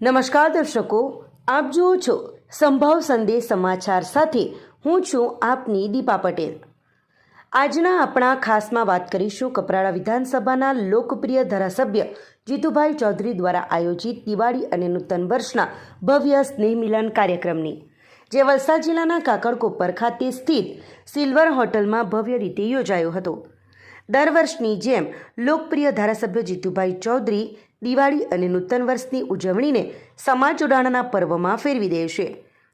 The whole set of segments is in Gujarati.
નમસ્કાર દર્શકો, આપ જુઓ છો સંભવ સંદેશ સમાચાર સાથે હું છું આપની દીપા પટેલ. આજના આપણા ખાસમાં વાત કરીશું કપરાડા વિધાનસભાના લોકપ્રિય ધારાસભ્ય જીતુભાઈ ચૌધરી દ્વારા આયોજિત દિવાળી અને નૂતન વર્ષના ભવ્ય સ્નેહ મિલન કાર્યક્રમની. જે વલસાડ જિલ્લાના કાકડકોપર ખાતે સ્થિત સિલ્વર હોટલમાં ભવ્ય રીતે યોજાયો હતો. દર વર્ષની જેમ લોકપ્રિય ધારાસભ્ય જીતુભાઈ ચૌધરી દિવાળી અને નૂતન વર્ષની ઉજવણીને સમાજ જોડાણના પર્વમાં ફેરવી દે છે.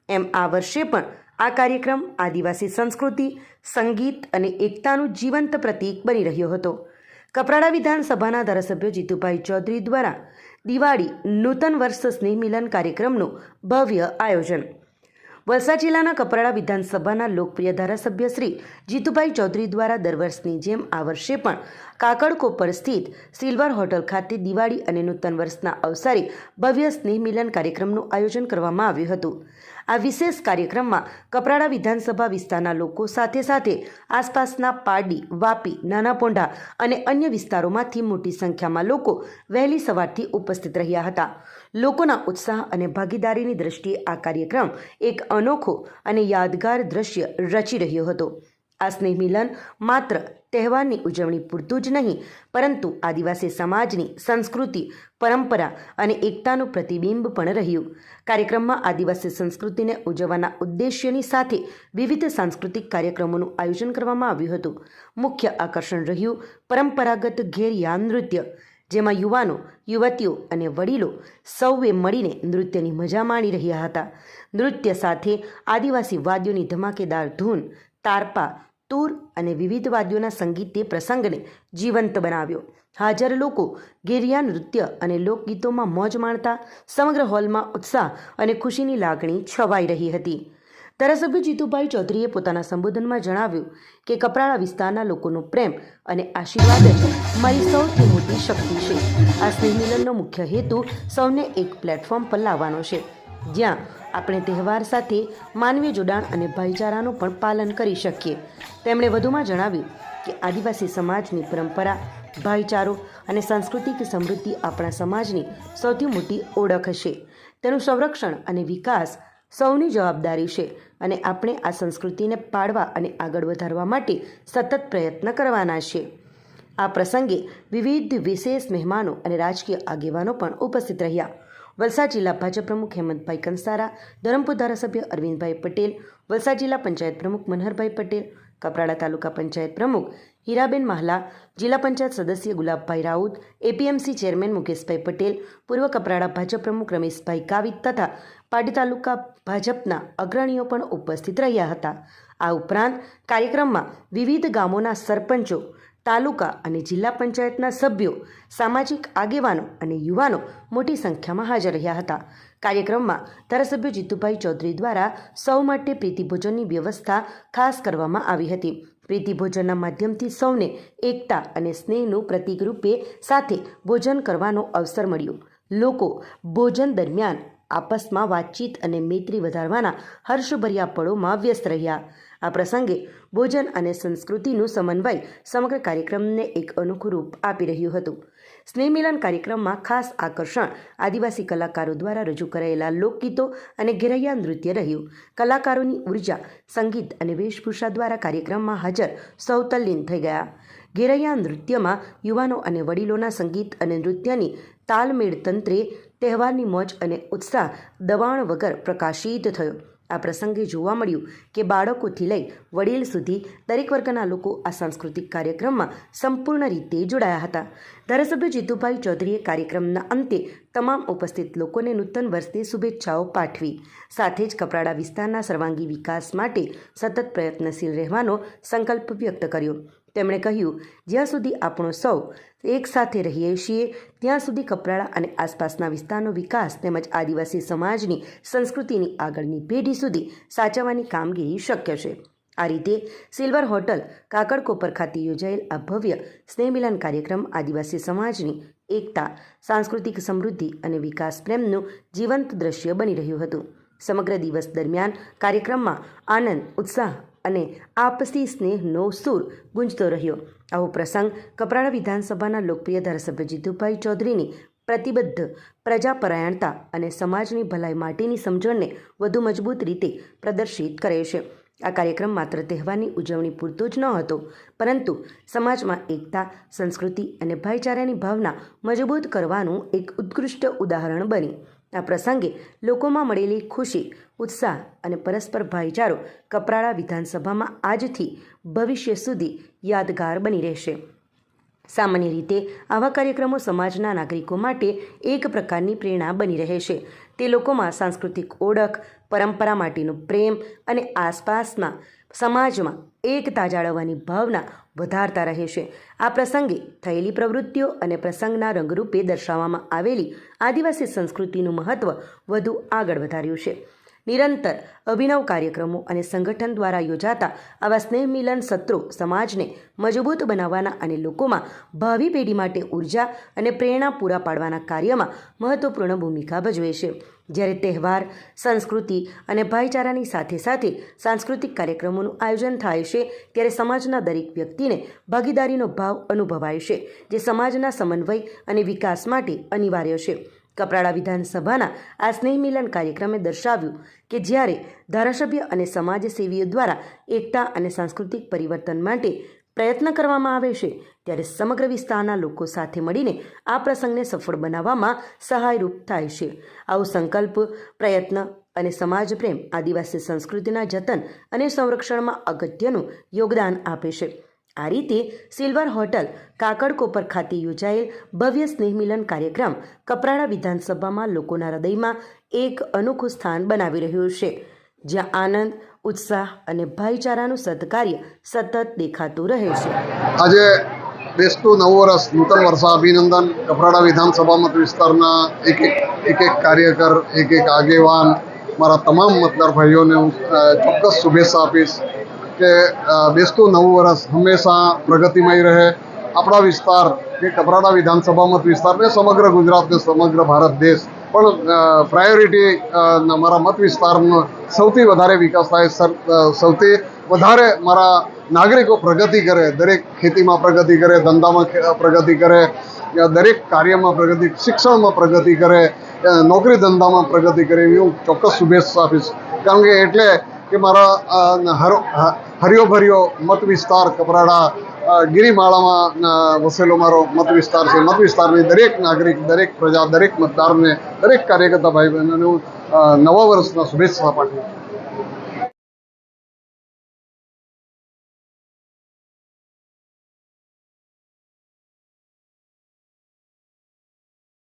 એમ આ વર્ષે પણ આ કાર્યક્રમ આદિવાસી સંસ્કૃતિ, સંગીત અને એકતાનું જીવંત પ્રતીક બની રહ્યો હતો. કપરાડા વિધાનસભાના ધારાસભ્ય જીતુભાઈ ચૌધરી દ્વારા દિવાળી, નૂતન વર્ષ સ્નેહ મિલન કાર્યક્રમનું ભવ્ય આયોજન. વલસાડ જિલ્લાના કપરાડા વિધાનસભાના લોકપ્રિય ધારાસભ્ય શ્રી જીતુભાઈ ચૌધરી દ્વારા દર વર્ષની જેમ આ વર્ષે પણ કાકડકોપર સ્થિત સિલ્વર હોટલ ખાતે દિવાળી અને નૂતન વર્ષના અવસરે ભવ્ય સ્નેહ મિલન કાર્યક્રમનું આયોજન કરવામાં આવ્યું હતું. આ વિશેષ કાર્યક્રમમાં કપરાડા વિધાનસભા વિસ્તારના લોકો સાથે સાથે આસપાસના પારડી, વાપી, નાના પોંઢા અને અન્ય વિસ્તારોમાંથી મોટી સંખ્યામાં લોકો વહેલી સવારથી ઉપસ્થિત રહ્યા હતા. લોકોના ઉત્સાહ અને ભાગીદારીની દ્રષ્ટિએ આ કાર્યક્રમ એક અનોખો અને યાદગાર દ્રશ્ય રચી રહ્યો હતો. આ સ્નેહ મિલન માત્ર તહેવારની ઉજવણી પૂરતું જ નહીં, પરંતુ આદિવાસી સમાજની સંસ્કૃતિ, પરંપરા અને એકતાનું પ્રતિબિંબ પણ રહ્યું. કાર્યક્રમમાં આદિવાસી સંસ્કૃતિને ઉજવવાના ઉદ્દેશ્યની સાથે વિવિધ સાંસ્કૃતિક કાર્યક્રમોનું આયોજન કરવામાં આવ્યું હતું. મુખ્ય આકર્ષણ રહ્યું પરંપરાગત ઘેરિયા નૃત્ય, જેમાં યુવાનો, યુવતીઓ અને વડીલો સૌએ મળીને નૃત્યની મજા માણી રહ્યા હતા. નૃત્ય સાથે આદિવાસી વાદ્યોની ધમાકેદાર ધૂન, તારપા તૂર અને વિવિધ વાદ્યોના સંગીતે પ્રસંગને જીવંત બનાવ્યો. હાજર લોકો ગેરિયા નૃત્ય અને લોકગીતોમાં મોજ માણતા, સમગ્ર હોલમાં ઉત્સાહ અને ખુશીની લાગણી છવાઈ રહી હતી. ધારાસભ્ય જીતુભાઈ ચૌધરીએ પોતાના સંબોધનમાં જણાવ્યું કે કપરાળા વિસ્તારના લોકોનો પ્રેમ અને આશીર્વાદ જ મારી સૌથી મોટી શક્તિ છે. આ સ્નેહ મિલનનો મુખ્ય હેતુ સૌને એક પ્લેટફોર્મ પર લાવવાનો છે. જ્યાં આપણે તહેવાર સાથે માનવીય જોડાણ અને ભાઈચારાનું પણ પાલન કરી શકીએ. તેમણે વધુમાં જણાવ્યું કે આદિવાસી સમાજની પરંપરા, ભાઈચારો અને સાંસ્કૃતિક સમૃદ્ધિ આપણા સમાજની સૌથી મોટી ઓળખ હશે તેનું સંરક્ષણ અને વિકાસ સૌની જવાબદારી છે અને આપણે આ સંસ્કૃતિને પાળવા અને આગળ વધારવા માટે સતત પ્રયત્ન કરવાના છે. આ પ્રસંગે વિવિધ વિશેષ મહેમાનો અને રાજકીય આગેવાનો પણ ઉપસ્થિત રહ્યા. વલસાડ જિલ્લા ભાજપ પ્રમુખ હેમંતભાઈ કંસારા, ધરમપુર ધારાસભ્ય અરવિંદભાઈ પટેલ, વલસાડ જિલ્લા પંચાયત પ્રમુખ મનહરભાઈ પટેલ, કપરાડા તાલુકા પંચાયત પ્રમુખ હીરાબેન માહલા, જિલ્લા પંચાયત સદસ્ય ગુલાબભાઈ રાઉત, એપીએમસી ચેરમેન મુકેશભાઈ પટેલ, પૂર્વ કપરાડા ભાજપ પ્રમુખ રમેશભાઈ કાવિત તથા પાડી તાલુકા ભાજપના અગ્રણીઓ પણ ઉપસ્થિત રહ્યા હતા. આ ઉપરાંત કાર્યક્રમમાં વિવિધ ગામોના સરપંચો તાલુકા અને જિલ્લા પંચાયતના સભ્યો, સામાજિક આગેવાનો અને યુવાનો મોટી સંખ્યામાં હાજર રહ્યા હતા. કાર્યક્રમમાં ધારાસભ્ય જીતુભાઈ ચૌધરી દ્વારા સૌ માટે પ્રીતિભોજનની વ્યવસ્થા ખાસ કરવામાં આવી હતી. પ્રીતિભોજનના માધ્યમથી સૌને એકતા અને સ્નેહનું પ્રતીક રૂપે સાથે ભોજન કરવાનો અવસર મળ્યો. લોકો ભોજન દરમિયાન આપસમાં વાતચીત અને મૈત્રી વધારવાના હર્ષભર્યા પળોમાં વ્યસ્ત રહ્યા. આ પ્રસંગે ભોજન અને સંસ્કૃતિનું સમન્વય સમગ્ર કાર્યક્રમને એક અનોખું રૂપ આપી રહ્યું હતું. સ્નેહ મિલન કાર્યક્રમમાં ખાસ આકર્ષણ આદિવાસી કલાકારો દ્વારા રજૂ કરાયેલા લોકગીતો અને ઘેરૈયા નૃત્ય રહ્યું. કલાકારોની ઊર્જા, સંગીત અને વેશભૂષા દ્વારા કાર્યક્રમમાં હાજર સૌ તલ્લીન થઈ ગયા. ઘેરૈયા નૃત્યમાં યુવાનો અને વડીલોના સંગીત અને નૃત્યની તાલમેળ તંત્રે તહેવારની મોજ અને ઉત્સાહ દબાણ વગર પ્રકાશિત થયો. આ પ્રસંગે જોવા મળ્યું કે બાળકોથી લઈ વડીલ સુધી દરેક વર્ગના લોકો આ સાંસ્કૃતિક કાર્યક્રમમાં સંપૂર્ણ રીતે જોડાયા હતા. ધારાસભ્ય જીતુભાઈ ચૌધરીએ કાર્યક્રમના અંતે તમામ ઉપસ્થિત લોકોને નૂતન વર્ષની શુભેચ્છાઓ પાઠવી. સાથે જ કપરાડા વિસ્તારના સર્વાંગી વિકાસ માટે સતત પ્રયત્નશીલ રહેવાનો સંકલ્પ વ્યક્ત કર્યો. તેમણે કહ્યું, જ્યાં સુધી આપણો સૌ એક સાથે રહીએ છીએ, ત્યાં સુધી કપરાળા અને આસપાસના વિસ્તારનો વિકાસ તેમજ આદિવાસી સમાજની સંસ્કૃતિની આગળની પેઢી સુધી સાચવવાની કામગીરી શક્ય છે. આ રીતે સિલ્વર હોટલ કાકડકોપર ખાતે યોજાયેલ આ ભવ્ય સ્નેહમિલન કાર્યક્રમ આદિવાસી સમાજની એકતા, સાંસ્કૃતિક સમૃદ્ધિ અને વિકાસ પ્રેમનું જીવંત દ્રશ્ય બની રહ્યું હતું. સમગ્ર દિવસ દરમિયાન કાર્યક્રમમાં આનંદ, ઉત્સાહ અને આપસી સ્નેહનો સૂર ગુંજતો રહ્યો. આવો પ્રસંગ કપરાડા વિધાનસભાના લોકપ્રિય ધારાસભ્ય જીતુભાઈ ચૌધરીની પ્રતિબદ્ધ પ્રજાપરાયણતા અને સમાજની ભલાઈ માટેની સમજણને વધુ મજબૂત રીતે પ્રદર્શિત કરે છે. આ કાર્યક્રમ માત્ર તહેવારની ઉજવણી પૂરતો જ ન હતો, પરંતુ સમાજમાં એકતા, સંસ્કૃતિ અને ભાઈચારાની ભાવના મજબૂત કરવાનું એક ઉત્કૃષ્ટ ઉદાહરણ બની. આ પ્રસંગે લોકોમાં મળેલી ખુશી, ઉત્સાહ અને પરસ્પર ભાઈચારો કપરાળા વિધાનસભામાં આજથી ભવિષ્ય સુધી યાદગાર બની રહેશે. સામાન્ય રીતે આવા કાર્યક્રમો સમાજના નાગરિકો માટે એક પ્રકારની પ્રેરણા બની રહે છે. તે લોકોમાં સાંસ્કૃતિક ઓળખ પરંપરા માટેનો પ્રેમ અને આસપાસના સમાજમાં એકતા જાળવવાની ભાવના વધારતા રહે છે. આ પ્રસંગે થયેલી પ્રવૃત્તિઓ અને પ્રસંગના રંગરૂપે દર્શાવવામાં આવેલી આદિવાસી સંસ્કૃતિનું મહત્ત્વ વધુ આગળ વધાર્યું છે. નિરંતર અભિનવ કાર્યક્રમો અને સંગઠન દ્વારા યોજાતા આવા સ્નેહ મિલન સત્રો સમાજને મજબૂત બનાવવાના અને લોકોમાં ભાવિ પેઢી માટે ઊર્જા અને પ્રેરણા પૂરા પાડવાના કાર્યમાં મહત્વપૂર્ણ ભૂમિકા ભજવે છે. જ્યારે તહેવાર, સંસ્કૃતિ અને ભાઈચારાની સાથે સાથે સાંસ્કૃતિક કાર્યક્રમોનું આયોજન થાય છે, ત્યારે સમાજના દરેક વ્યક્તિને ભાગીદારીનો ભાવ અનુભવાય છે, જે સમાજના સમન્વય અને વિકાસ માટે અનિવાર્ય છે. કપરાડા વિધાનસભાના આ સ્નેહ મિલન કાર્યક્રમે દર્શાવ્યું કે જ્યારે ધારાસભ્ય અને સમાજસેવીઓ દ્વારા એકતા અને સાંસ્કૃતિક પરિવર્તન માટે પ્રયત્ન કરવામાં આવે છે, ત્યારે સમગ્ર વિસ્તારના લોકો સાથે મળીને આ પ્રસંગને સફળ બનાવવામાં સહાયરૂપ થાય છે. આવો સંકલ્પ, પ્રયત્ન અને સમાજ પ્રેમ આદિવાસી સંસ્કૃતિના જતન અને સંરક્ષણમાં અગત્યનું યોગદાન આપે છે. આ રીતે સિલ્વર હોટલ કાકડકોપર ખાતે યોજાયેલ ભવ્ય સ્નેહમિલન કાર્યક્રમ કપરાડા વિધાનસભામાં લોકોના હૃદયમાં એક અનોખું સ્થાન બનાવી રહ્યું છે, જ્યાં આનંદ, ઉત્સાહ અને ભાઈચારાનું સત્કાર્ય સતત દેખાતું રહે છે. આજે બેસતું નવું વર્ષ, નૂતન વર્ષા અભિનંદન કપરાડા વિધાનસભા મત વિસ્તારના એક એક એક કાર્યકર, એક એક આગેવાન, મારા તમામ મતદાર ભાઈઓને હું ચોક્કસ શુભેચ્છા આપીશ. કે બેસતું નવું વર્ષ હંમેશા પ્રગતિમય રહે. આપણા વિસ્તાર કે કપરાડા વિધાનસભા મત વિસ્તાર ને સમગ્ર ગુજરાતને સમગ્ર ભારત દેશ. પણ પ્રાયોરિટી મારા મત વિસ્તારનો સૌથી વધારે વિકાસ થાય સૌથી વધારે મારા નાગરિકો પ્રગતિ કરે, દરેક ખેતીમાં પ્રગતિ કરે, ધંધામાં પ્રગતિ કરે દરેક કાર્યમાં પ્રગતિ, શિક્ષણમાં પ્રગતિ કરે નોકરી ધંધામાં પ્રગતિ કરે, એવી હું ચોક્કસ શુભેચ્છા આપીશ. કારણ કે એટલે કે મારા હરિયો ભર્યો મત વિસ્તાર કપરાડા ગિરિમાળામાં વસેલો મારો મત વિસ્તાર છે. મત વિસ્તારની દરેક નાગરિક, દરેક પ્રજા, દરેક મતદારને, દરેક કાર્યકર્તા ભાઈ બહેનોને હું નવા વર્ષના શુભેચ્છા પાઠવું છું.